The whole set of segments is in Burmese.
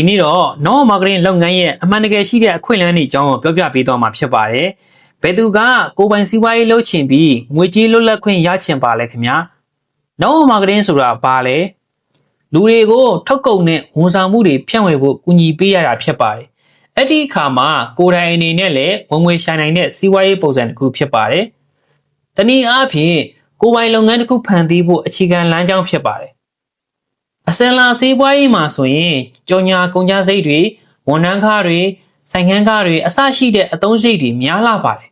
ဒီနေ့တော့ non marketing လုပ်ငန်းရဲ့အမှန်တကယ်ရှိတဲ့အခွင့်အလမ်းတွေအကြောင်းကိုပြောပြပေးသွားမှာဖြစ်ပါတယ်ဘယ်သူကကိုယ်ပိုင်စီးပွားရေးလုပ်ချင်ပြီးငွေကြေးလွတ်လပ်ခွင့်ရချင်ပါလဲခင်ဗျာ non marketing ဆိုတာဘာလဲလူတွေကိုထုတ်ကုန်နဲ့ဝန်ဆောင်မှုတွေဖြန့်ဝေဖို့ကူညီပေးရတာဖြစ်ပါတယ်အဲ့ဒီအခါမှာကိုယ်တိုင်အနေနဲ့လည်းဝင်ငွေရှာနိုင်တဲ့စီးပွားရေးပုံစံတစ်ခုဖြစ်ပါတယ်တနည်းအားဖြင့်ကိုယ်ပိုင်လုပ်ငန်းတစ်ခုဖန်တီးဖို့အခြေခံလမ်းကြောင်းဖြစ်ပါတယ် အစင်လာစီးပွားရေးမှာဆိုရင်ကြော်ညာကုန်ကြစိတ်တွေဝန်ထမ်းကားတွေဆိုင်ငန်းကားတွေအစရှိတဲ့အသုံးစရိတ်တွေများလာပါတယ်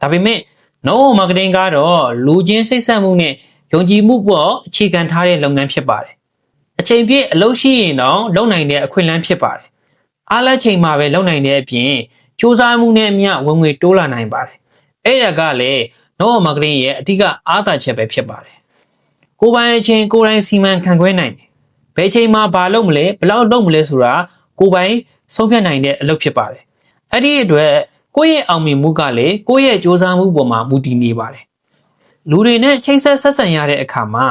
ဒါပေမဲ့ no marketing ကတော့လူချင်းစိတ်ဆက်မှုနဲ့ယုံကြည်မှုပေါ်အခြေခံထားတဲ့လုပ်ငန်းဖြစ်ပါတယ်အချိန်ပြည့်အလုပ်ရှိရင်တော့လုပ်နိုင်တဲ့အခွင့်အလမ်းဖြစ်ပါတယ်အားလက်ချိန်မှာပဲလုပ်နိုင်တဲ့အပြင်စူးစမ်းမှုနဲ့အမျှဝင်ငွေတိုးလာနိုင်ပါတယ်အဲ့ဒါကလည်း no marketing ရဲ့အဓိကအားသာချက်ပဲဖြစ်ပါတယ်ကိုယ်ပိုင်အချိန်ကိုယ်တိုင်စီမံခန့်ခွဲနိုင်တယ် ဘယ်ချိန်မှာဘာလုပ်မလဲဘယ်လောက်လုပ်မလဲဆိုတာကိုယ်ပိုင်ဆုံးဖြတ်နိုင်တဲ့အလုပ်ဖြစ်ပါတယ်အဲ့ဒီအတွက်ကိုယ့်ရဲ့အောင်မြင်မှုကလည်းကိုယ့်ရဲ့စူးစမ်းမှုပေါ်မှာမူတည်နေပါတယ်လူတွေနဲ့ချိတ်ဆက်ဆက်ဆံရတဲ့အခါမှာ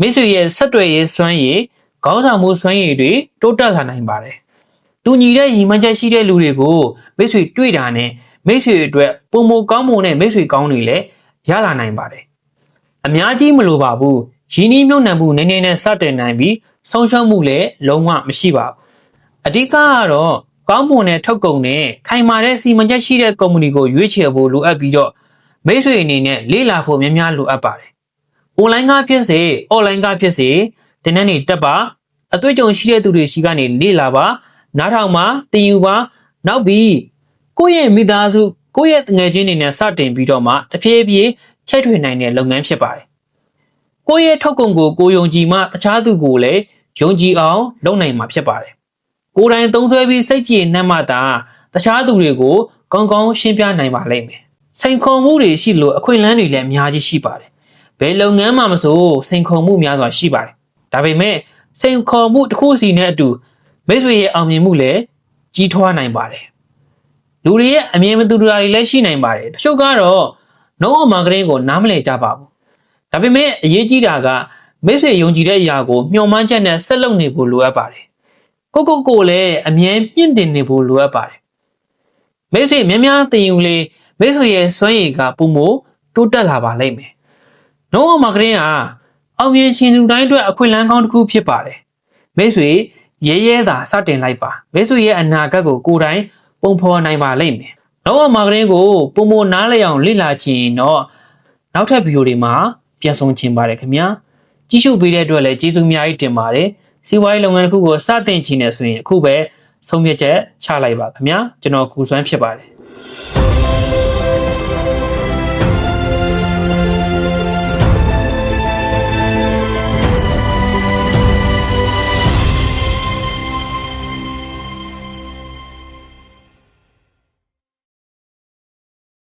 မိတ်ဆွေရဲ့ဆက်တွေ့ရေးစွမ်းရည်ခေါင်းဆောင်မှုစွမ်းရည်တွေတိုးတက်လာနိုင်ပါတယ်။သူညီတဲ့ညီမချက်ရှိတဲ့လူတွေကိုမိတ်ဆွေတွေ့တာနဲ့မိတ်ဆွေအတွက်ပုံမကောင်းမွန်တဲ့မိတ်ဆွေကောင်းတွေလည်းရလာနိုင်ပါတယ်။အများကြီးမလိုပါဘူး။ ရင်းနှီးမြှုပ်နှံမှုနည်းနည်းနဲ့စတင်နိုင်ပြီးဆုံးရှုံးမှုလည်းလုံးဝမရှိပါဘူး။အဓိကကတော့ကောင်းမွန်တဲ့ထုတ်ကုန်နဲ့ခိုင်မာတဲ့စီမံချက်ရှိတဲ့ကုမ္ပဏီကိုရွေးချယ်ဖို့လိုအပ်ပြီးတော့မိတ်ဆွေအနေနဲ့လေ့လာဖို့များများလိုအပ်ပါတယ်။ online ကဖြစ်စေ online ကဖြစ်စေတင်းနဲ့နေတက်ပါအတွေ့အကြုံရှိတဲ့သူတွေရှိကနေလေ့လာပါနားထောင်ပါတင်ယူပါနောက်ပြီးကိုယ့်ရဲ့မိသားစုကိုယ့်ရဲ့ငွေချင်းတွေနဲ့စတင်ပြီးတော့မှတဖြည်းဖြည်းချိတ်ထွေနိုင်တဲ့လုပ်ငန်းဖြစ်ပါတယ်။ ကိုယ့်ရဲ့ထုတ်ကုန်ကိုကိုယုံကြည်မှတခြားသူကိုလည်းယုံကြည်အောင်လုပ်နိုင်မှာဖြစ်ပါတယ်။ကိုယ်တိုင်သုံးဆွဲပြီးစိတ်ကြည်နှံ့မှသာတခြားသူတွေကိုကောင်းကောင်းရှင်းပြနိုင်ပါလိမ့်မယ်။စိန်ခေါ်မှုတွေရှိလို့အခွင့်အလမ်းတွေလည်းအများကြီးရှိပါတယ်။ဘယ်လုပ်ငန်းမှမဆိုစိန်ခေါ်မှုများစွာရှိပါတယ်။ဒါပေမဲ့စိန်ခေါ်မှုတစ်ခုစီနဲ့အတူမိတ်ဆွေရဲ့အောင်မြင်မှုလည်းကြီးထွားနိုင်ပါတယ်။လူတွေရဲ့အမြင်မတူတာတွေလည်းရှိနိုင်ပါတယ်။တချို့ကတော့ no marketing ကိုနားမလည်ကြပါဘူး။ ဒါပေမဲ့အရေးကြီးတာကမိတ်ဆွေယုံကြည်တဲ့အရာကိုမျှော်မှန်းချက်နဲ့ဆက်လုပ်နေဖို့လိုအပ်ပါတယ်။ကိုကိုကိုလည်းအမြဲမြင့်တင်နေဖို့လိုအပ်ပါတယ်။မိတ်ဆွေများများတင်ယူလေမိတ်ဆွေရဲ့စွမ်းရည်ကပုံမတိုးတက်လာပါလိမ့်မယ်။ no marketing ကအောင်မြင်ခြင်းသူတိုင်းအတွက်အခွင့်အလမ်းကောင်းတစ်ခုဖြစ်ပါတယ်မိတ်ဆွေရဲရဲသာစတင်လိုက်ပါမိတ်ဆွေရဲ့အနာဂတ်ကိုကိုယ်တိုင်ပုံဖော်နိုင်ပါလိမ့်မယ်နောက်အမာကရင်ကိုပုံမနားလည်အောင်လေ့လာခြင်းတော့နောက်ထပ်ဗီဒီယိုတွေမှာ ပြန်ဆောင်ခြင်းပါတယ်ခင်ဗျာကြည့်ရှုပေးတဲ့အတွက်လည်းကျေးဇူးအများကြီးတင်ပါတယ်စီးပွားရေးလုပ်ငန်းတစ်ခုကိုစတင်ခြင်းနဲ့ဆိုရင်အခုပဲဆုံးဖြတ်ချက်ချလိုက်ပါခင်ဗျာကျွန်တော်ကူစွမ်းဖြစ်ပါတယ်